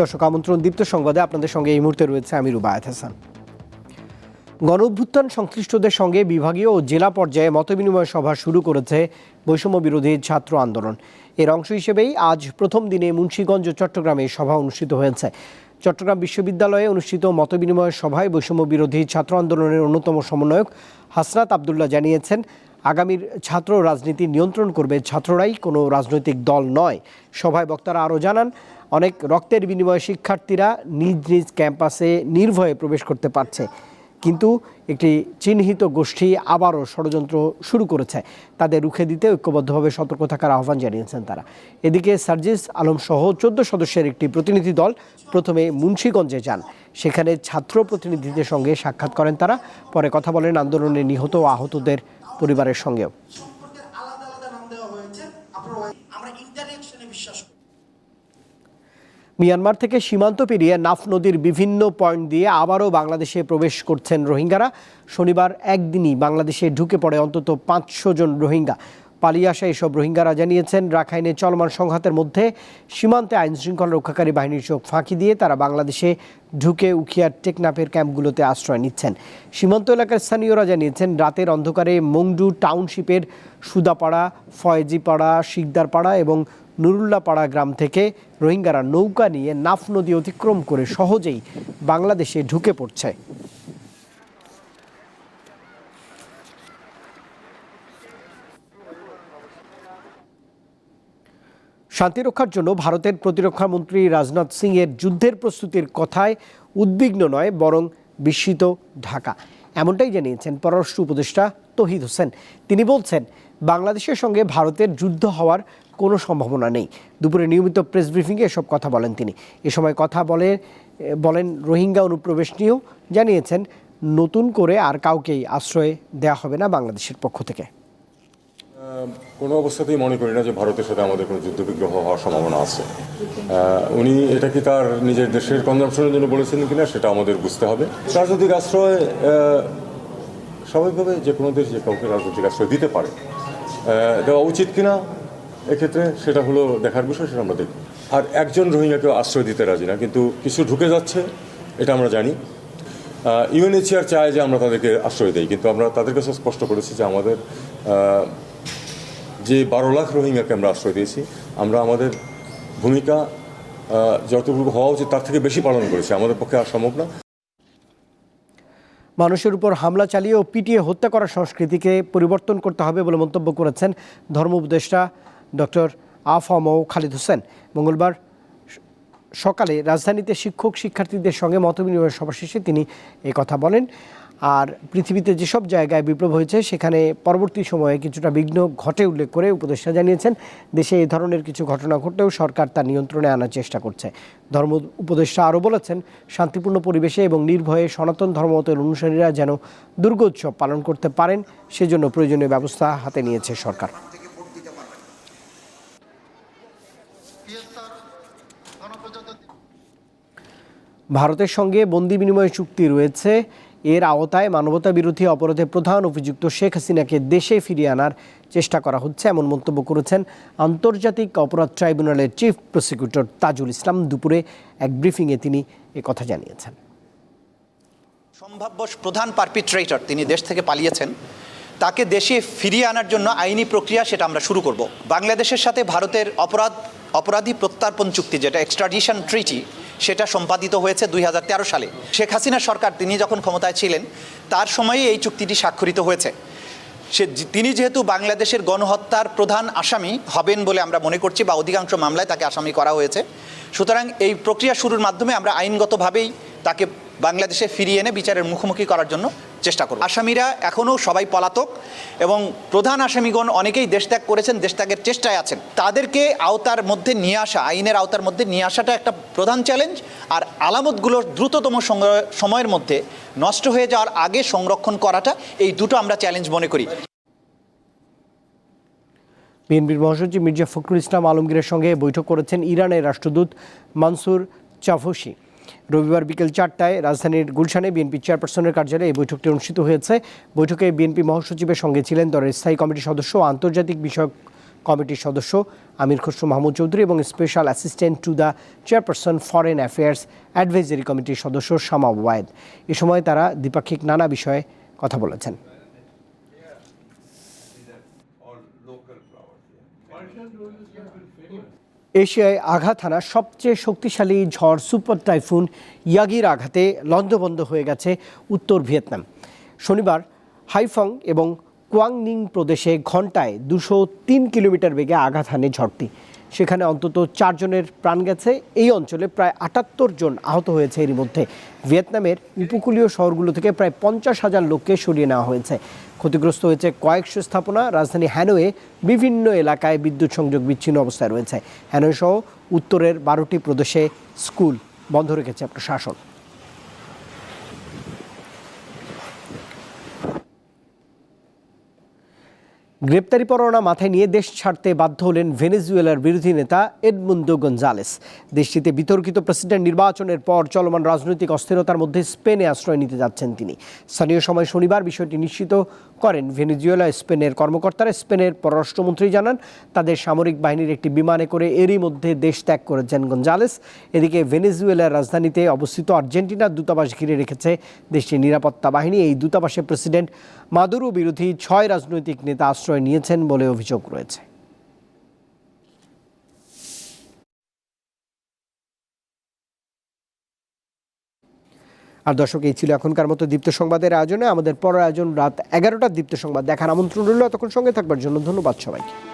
দর্শক, আমন্ত্রণ দীপ্ত সংবাদে আপনাদের সঙ্গে এই মুহূর্তে রয়েছে আমি রুবায়ত হাসান। গণ অভ্যুত্থান সংশ্লিষ্টদের সঙ্গে বিভাগীয় ও জেলা পর্যায়ে মতবিনিময় সভা শুরু করেছে বৈষম্য বিরোধী ছাত্র আন্দোলন। এর অংশ হিসেবেই আজ প্রথম দিনে মুন্সীগঞ্জ ও চট্টগ্রামে সভা অনুষ্ঠিত হয়েছে। চট্টগ্রাম বিশ্ববিদ্যালয়ে অনুষ্ঠিত মতবিনিময় সভায় বৈষম্য বিরোধী ছাত্র আন্দোলনের অন্যতম সমন্বয়ক হাসনাত আবদুল্লাহ জানিয়েছেন, আগামীর ছাত্র রাজনীতি নিয়ন্ত্রণ করবে ছাত্ররাই, কোনো রাজনৈতিক দল নয়। সভায় বক্তারা আরও জানান, অনেক রক্তের বিনিময়ে শিক্ষার্থীরা নিজ নিজ ক্যাম্পাসে নির্ভয়ে প্রবেশ করতে পারছে। কিন্তু একটি চিহ্নিত গোষ্ঠী আবারও ষড়যন্ত্র শুরু করেছে। তাদের রুখে দিতে ঐক্যবদ্ধভাবে সতর্ক থাকার আহ্বান জানিয়েছেন তারা। এদিকে সার্জিস আলম সহ চোদ্দ সদস্যের একটি প্রতিনিধি দল প্রথমে মুন্সীগঞ্জে যান। সেখানে ছাত্র প্রতিনিধিদের সঙ্গে সাক্ষাৎ করেন তারা। পরে কথা বলেন আন্দোলনে নিহত ও আহতদের পরিবারের সঙ্গেও। মিয়ানমার থেকে সীমান্ত পেরিয়ে নাফ নদীর বিভিন্ন পয়েন্ট দিয়ে আবারও বাংলাদেশে প্রবেশ করছেন রোহিঙ্গারা। শনিবার একদিনই বাংলাদেশে ঢুকে পড়ে অন্তত পাঁচশো জন রোহিঙ্গা। পালিয়ে আসা এসব রোহিঙ্গারা জানিয়েছেন, রাখাইনে চলমান সংঘাতের মধ্যে সীমান্তে আইন শৃঙ্খলা রক্ষাকারী বাহিনীর চোখ ফাঁকি দিয়ে তারা বাংলাদেশে ঢুকে উখিয়ার টেকনাফের ক্যাম্পগুলোতে আশ্রয় নিচ্ছেন। সীমান্ত এলাকার স্থানীয়রা জানিয়েছেন, রাতের অন্ধকারে মংডু টাউনশিপের সুদাপাড়া, ফয়েজিপাড়া, শিকদারপাড়া এবং নুরুল্লাপাড়া গ্রাম থেকে রোহিঙ্গারা নৌকা নিয়ে নাফ নদী অতিক্রম করে সহজেই বাংলাদেশে ঢুকে পড়ছে। শান্তি রক্ষার জন্য ভারতের প্রতিরক্ষা মন্ত্রী রাজনাথ সিং এর যুদ্ধের প্রস্তুতির কথায় উদ্বিগ্ন নয়, বরং বিস্মিত ঢাকা। এমনটাই জানিয়েছেন পররাষ্ট্র উপদেষ্টা তহিদ হোসেন। তিনি বলছেন বাংলাদেশের সঙ্গে ভারতের যুদ্ধ হওয়ার কোনো সম্ভাবনা নেই। দুপুরে নিয়মিত প্রেস ব্রিফিংয়ে এসব কথা বলেন তিনি। এ সময় কথা বলে বলেন, রোহিঙ্গা অনুপ্রবেশ নিয়েও জানিয়েছেন, নতুন করে আর কাউকেই আশ্রয় দেওয়া হবে না বাংলাদেশের পক্ষ থেকে। কোনো অবস্থাতেই মনে করি না যে ভারতের সাথে আমাদের কোনো যুদ্ধবিগ্রহ হওয়ার সম্ভাবনা আছে। উনি, এটা কি তার নিজের দেশের কনজামশনের জন্য বলেছেন কিনা সেটা আমাদের বুঝতে হবে। রাজনৈতিক আশ্রয় স্বাভাবিকভাবে যে কোনো দেশ যে কাউকে রাজনৈতিক আশ্রয় দিতে পারে দেওয়া উচিত কিনা, এক্ষেত্রে সেটা হলো দেখার বিষয়, সেটা আমরা দেখব। আর একজন রোহিঙ্গাকেও আশ্রয় দিতে রাজি না, কিন্তু কিছু ঢুকে যাচ্ছে, এটা আমরা জানি। ইউএনএইচআর চায় যে আমরা তাদেরকে আশ্রয় দিই, কিন্তু আমরা তাদের কাছে স্পষ্ট করেছি যে আমাদের যে বারো লাখ রোহিঙ্গাকে আমরা আশ্রয় দিয়েছি, আমরা আমাদের ভূমিকা যতটুকু হওয়া উচিত তার থেকে বেশি পালন করেছি। আমাদের পক্ষে আর সম্ভব না। মানুষের উপর হামলা চালিয়ে ও পিটিয়ে হত্যা করার সংস্কৃতিকে পরিবর্তন করতে হবে বলে মন্তব্য করেছেন ধর্ম উপদেষ্টা ডক্টর আফম খালিদ হোসেন। মঙ্গলবার সকালে রাজধানীতে শিক্ষক শিক্ষার্থীদের সঙ্গে মতবিনিময় সভা শেষে তিনি কথা বলেন। আর পৃথিবীতে যেসব জায়গায় বিপ্লব হয়েছে, সেখানে পরবর্তী সময়ে কিছুটা বিঘ্ন ঘটে উল্লেখ করে উপদেষ্টা জানিয়েছেন, দেশে এই ধরনের কিছু ঘটনা ঘটলেও সরকার তা নিয়ন্ত্রণে আনার চেষ্টা করছে। ধর্ম উপদেষ্টা আরও বলেছেন, শান্তিপূর্ণ পরিবেশে এবং নির্ভয়ে সনাতন ধর্মমতের অনুসারীরা যেন দুর্গোৎসব পালন করতে পারেন, সেজন্য প্রয়োজনীয় ব্যবস্থা হাতে নিয়েছে সরকার। ভারতের সঙ্গে বন্দি বিনিময় চুক্তি রয়েছে। এর আওতায় মানবতা বিরোধী অপরাধে প্রধান অভিযুক্ত শেখ হাসিনাকে দেশে ফিরিয়ে আনার চেষ্টা করা হচ্ছে, এমন মন্তব্য করেছেন আন্তর্জাতিক অপরাধ ট্রাইব্যুনালের চিফ প্রসিকিউটর তাজুল ইসলাম। দুপুরে এক ব্রিফিংয়ে তিনি কথা জানিয়েছেন। সম্ভাব্য প্রধান পারপিট্রেটর তিনি দেশ থেকে পালিয়েছেন, তাকে দেশে ফিরিয়ে আনার জন্য আইনি প্রক্রিয়া সেটা আমরা শুরু করব। বাংলাদেশের সাথে ভারতের অপরাধ, অপরাধী প্রত্যার্পণ চুক্তি যেটা এক্সট্রাডিশন ট্রিটি সেটা সম্পাদিত হয়েছে দুই হাজার তেরো সালে। শেখ হাসিনা সরকার, তিনি যখন ক্ষমতায় ছিলেন, তার সময়ে এই চুক্তিটি স্বাক্ষরিত হয়েছে। সে তিনি যেহেতু বাংলাদেশের গণহত্যার প্রধান আসামি হবেন বলে আমরা মনে করছি বা অধিকাংশ মামলায় তাকে আসামি করা হয়েছে, সুতরাং এই প্রক্রিয়া শুরুর মাধ্যমে আমরা আইনগতভাবেই তাকে বাংলাদেশে ফিরিয়ে এনে বিচারের মুখোমুখি করার জন্য চেষ্টা করব। আসামিরা এখনও সবাই পলাতক এবং প্রধান আসামিগণ অনেকেই দেশ ত্যাগ করেছেন দেশ ত্যাগের চেষ্টায় আছেন। তাদেরকে আওতার মধ্যে নিয়ে আসা, আইনের আওতার মধ্যে নিয়ে আসাটা একটা প্রধান চ্যালেঞ্জ। আর আলামতগুলো দ্রুততম সময়ের মধ্যে নষ্ট হয়ে যাওয়ার আগে সংরক্ষণ করাটা এই দুটো আমরা চ্যালেঞ্জ মনে করি। বিএনপির মহাসচিব মির্জা ফখরুল ইসলাম আলমগীরের সঙ্গে বৈঠক করেছেন ইরানের রাষ্ট্রদূত মানসুর চাফসি রবিবার বিকেল চারটায় রাজধানীর গুলশানে বিএনপি চেয়ারপারসনের কার্যালয়ে এই বৈঠকটি অনুষ্ঠিত হয়েছে। বৈঠকে বিএনপি মহাসচিবের সঙ্গে ছিলেন দলের স্থায়ী কমিটির সদস্য আন্তর্জাতিক বিষয়ক কমিটির সদস্য আমির খসরু মাহমুদ চৌধুরী এবং special assistant to the chairperson foreign affairs advisory কমিটির সদস্য শামা ওয়ায়েদ এ সময় তারা দ্বিপাক্ষিক নানা বিষয়ে কথা বলেছেন। এশিয়ায় আঘাত হানা সবচেয়ে শক্তিশালী ঝড় সুপার টাইফুন ইয়াগির আঘাতে লন্ডবন্ধ হয়ে গেছে উত্তর ভিয়েতনাম। শনিবার, হাইফং এবং কোয়াংনিং প্রদেশে ঘন্টায় দুশো তিন কিলোমিটার বেগে আঘাত হানে ঝড়টি। সেখানে অন্তত চারজনের প্রাণ গেছে। এই অঞ্চলে প্রায় আটাত্তর জন আহত হয়েছে এরই মধ্যে। ভিয়েতনামের উপকূলীয় শহরগুলো থেকে প্রায় পঞ্চাশ হাজার লোককে সরিয়ে নেওয়া হয়েছে। ক্ষতিগ্রস্ত হয়েছে কয়েকশো স্থাপনা। রাজধানী হ্যানোয়ে বিভিন্ন এলাকায় বিদ্যুৎ সংযোগ বিচ্ছিন্ন অবস্থায় রয়েছে। হ্যানোয় সহ উত্তরের বারোটি প্রদেশে স্কুল বন্ধ রেখেছে প্রশাসন। গ্রেপ্তারি পরোয়ানা মাথায় নিয়ে দেশ ছাড়তে বাধ্য হলেন ভেনেজুয়েলার বিরোধী নেতা এডমুন্দো গঞ্জালেস দেশটিতে বিতর্কিত প্রেসিডেন্ট নির্বাচনের পর চলমান রাজনৈতিক অস্থিরতার মধ্যে স্পেনে আশ্রয় নিতে যাচ্ছেন তিনি। স্থানীয় সময় শনিবার বিষয়টি নিশ্চিত করেন। ভেনেজুয়েলা, স্পেনের কর্মকর্তারা স্পেনের পররাষ্ট্রমন্ত্রী জানান, তাদের সামরিক বাহিনীর একটি বিমানে করে এরই মধ্যে দেশ ত্যাগ করেছেন গঞ্জালেস এদিকে ভেনেজুয়েলার রাজধানীতে অবস্থিত আর্জেন্টিনার দূতাবাস ঘিরে রেখেছে দেশটির নিরাপত্তা বাহিনী। এই দূতাবাসে প্রেসিডেন্ট মাদুরো বিরোধী ছয় রাজনৈতিক নেতা আশ্রয় নিয়েছেন বলে অভিযোগ রয়েছে। আর দর্শক, এই ছিল এখনকার মতো দীপ্ত সংবাদের আয়োজনে। আমাদের পরের আয়োজন রাত এগারোটার দীপ্ত সংবাদ দেখার আমন্ত্রণ রইল। এতক্ষণ সঙ্গে থাকবার জন্য ধন্যবাদ সবাইকে।